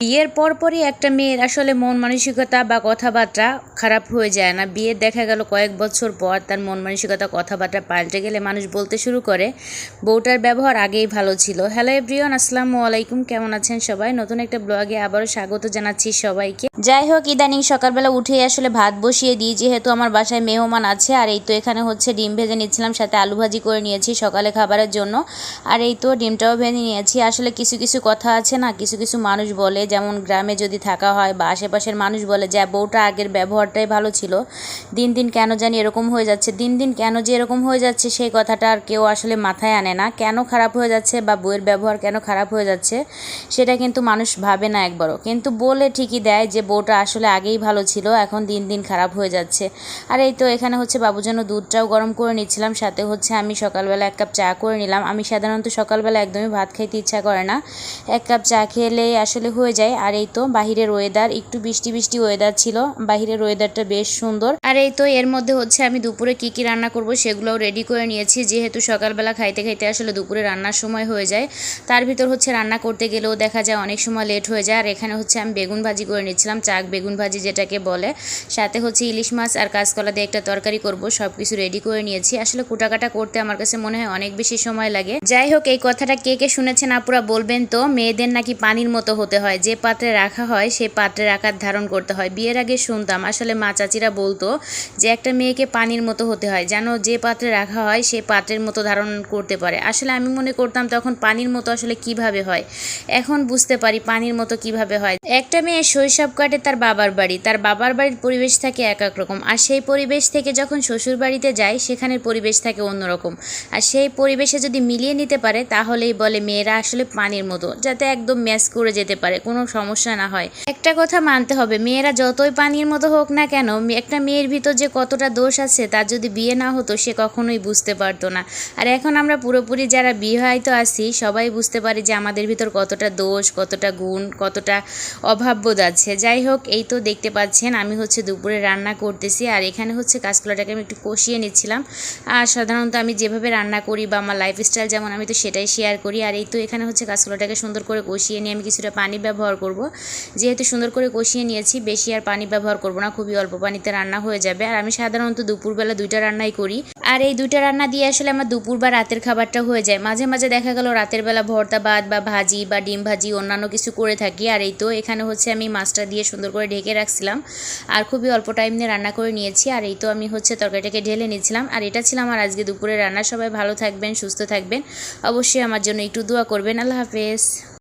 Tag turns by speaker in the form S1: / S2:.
S1: বিয়ের পরপরই একটা মেয়ের আসলে মন মানসিকতা বা কথাবার্তা খারাপ হয়ে যায় না। বিয়ের দেখা গেল কয়েক বছর পর তার মন মানসিকতা, কথাবার্তা পাল্টে গেলে মানুষ বলতে শুরু করে, বউটার ব্যবহার আগেই ভালো ছিল। হ্যালো এভরিওয়ান আসসালামু আলাইকুম। কেমন আছেন সবাই? নতুন একটা ব্লগে আবারও স্বাগত জানাচ্ছি সবাইকে। যাই হোক, ইদানিং সকালবেলা উঠে আসলে ভাত বসিয়ে দিই, যেহেতু আমার বাসায় মেহমান আছে, আর এই তো এখানে হচ্ছে ডিম ভেজে নিচ্ছিলাম, সাথে আলু ভাজি করে নিয়েছি সকালে খাবারের জন্য। আর এই তো ডিমটাও ভেজে নিয়েছি। আসলে কিছু কিছু কথা আছে না, কিছু কিছু মানুষ বলে, যেমন গ্রামে যদি থাকা হয় বা আশেপাশের মানুষ বলে যে বউটা আগের ব্যবহারটাই ভালো ছিল। দিন দিন কেন জানি এরকম হয়ে যাচ্ছে, দিন দিন কেন যে এরকম হয়ে যাচ্ছে, সেই কথাটা আর কেউ আসলে মাথায় আনে না। কেন খারাপ হয়ে যাচ্ছে বা বউয়ের ব্যবহার কেন খারাপ হয়ে যাচ্ছে, সেটা কিন্তু মানুষ ভাবে না একবারও। কিন্তু বলে ঠিকই দেয় যে বউটা আসলে আগেই ভালো ছিল, এখন দিন দিন খারাপ হয়ে যাচ্ছে। আর এই তো এখানে হচ্ছে বাবুর জন্য দুধটাও গরম করে নিচ্ছিলাম, সাথে হচ্ছে আমি সকালবেলা এক কাপ চা করে নিলাম। আমি সাধারণত সকালবেলা একদমই ভাত খাইতে ইচ্ছা করে না। এক কাপ চা খেলে আসলে হয়ে যায়। আর এই তো বাহিরের ওয়েদার একটু বৃষ্টি বৃষ্টি ওয়েদার ছিল। বাহিরের ওয়েদারটা বেশ সুন্দর। আর এই তো এর মধ্যে হচ্ছে আমি দুপুরে কি কি রান্না করব সেগুলোও রেডি করে নিয়েছি। যেহেতু সকালবেলা খাইতে খাইতে আসলে দুপুরে রান্নার সময় হয়ে যায়। তার ভিতর হচ্ছে রান্না করতে গেলেও দেখা যায় অনেক সময় লেট হয়ে যায়। আর এখানে হচ্ছে আমি বেগুন ভাজি করে নিচ্ছিলাম। চাক, বেগুন ভাজি যেটাকে বলে। সাথে হচ্ছে ইলিশ মাছ আর কাঁচকলা দিয়ে একটা তরকারি করব সব কিছু রেডি করে নিয়েছি। আসলে কুটাকাটা করতে আমার কাছে মনে হয় অনেক বেশি সময় লাগে। যাই হোক, এই কথাটা কে কে শুনেছেন আপুরা বলবেন তো, মেয়েদের নাকি পানির মতো হতে হয়। যে পাত্রে রাখা হয় সেই পাত্রের আকার ধারণ করতে হয়। বিয়ের আগে শুনতাম, আসলে মা চাচিরা বলতো যে একটা মেয়েকে পানির মতো হতে হয়, যেন যে পাত্রে রাখা হয় সেই পাত্রের মতো ধারণ করতে পারে। আসলে আমি মনে করতাম তখন পানির মতো আসলে কীভাবে হয়? এখন বুঝতে পারি পানির মতো কীভাবে হয়। একটা মেয়ে শৈশব কাটে তার বাবার বাড়ি। তার বাবার বাড়ির পরিবেশ থাকে এক এক রকম। আর সেই পরিবেশ থেকে যখন শ্বশুর বাড়িতে যায়, সেখানের পরিবেশ থাকে অন্যরকম। আর সেই পরিবেশে যদি মিলিয়ে নিতে পারে, তাহলেই বলে মেয়েরা আসলে পানির মতো, যাতে একদম ম্যাচ করে যেতে পারে, কোনো সমস্যা না হয়। একটা কথা মানতে হবে, মেয়েরা যতই পানির মতো হোক না কেন একটা মেয়ের ভিতর যে কতটা দোষ আছে, তার যদি বিয়ে না হতো, সে কখনোই বুঝতে পারতো না। আর এখন আমরা পুরোপুরি যারা বিবাহিত আছি, সবাই বুঝতে পারি যে আমাদের ভিতর কতটা দোষ, কতটা গুণ, কতটা অভাববোধ আছে। যাই হোক, এই তো দেখতে পাচ্ছেন, আমি হচ্ছে দুপুরে রান্না করতেছি, আর এখানে হচ্ছে কাঁচকলাটাকে আমি একটু কষিয়ে নিচ্ছিলাম। আর সাধারণত আমি যেভাবে রান্না করি বা আমার লাইফস্টাইল যেমন আমি তো সেটাই শেয়ার করি, আর এই তো এখানে হচ্ছে কাঁচকলাটাকে সুন্দর করে কষিয়ে নিয়ে আমি কিছুটা পানি ব্যবহার করব। যেহেতু সুন্দর করে কষিয়ে নিয়েছি, বেশি আর পানি ব্যবহার করব না, খুবই অল্প পানিতে রান্না হয়ে যাবে। আর আমি সাধারণত দুপুরবেলা দুইটা রান্নাই করি। আর এই দুইটা রান্না দিয়ে আসলে আমার দুপুর বা রাতের খাবারটা হয়ে যায়। মাঝে মাঝে দেখা গেল রাতের বেলা ভর্তা ভাত বা ভাজি বা ডিম ভাজি অন্যান্য কিছু করে থাকি, আর এই তো এখানে হচ্ছে আমি মাছটা দিয়ে সুন্দর করে ঢেকে রাখছিলাম। আর খুবই অল্প টাইম নিয়ে রান্না করে নিয়েছি। আর এই তো আমি হচ্ছে তরকারিটাকে ঢেলে নিয়েছিলাম। আর এটা ছিল আমার আজকে দুপুরে রান্না। সবাই ভালো থাকবেন, সুস্থ থাকবেন। অবশ্যই আমার জন্য একটু দোয়া করবেন। আল্লাহ হাফেজ।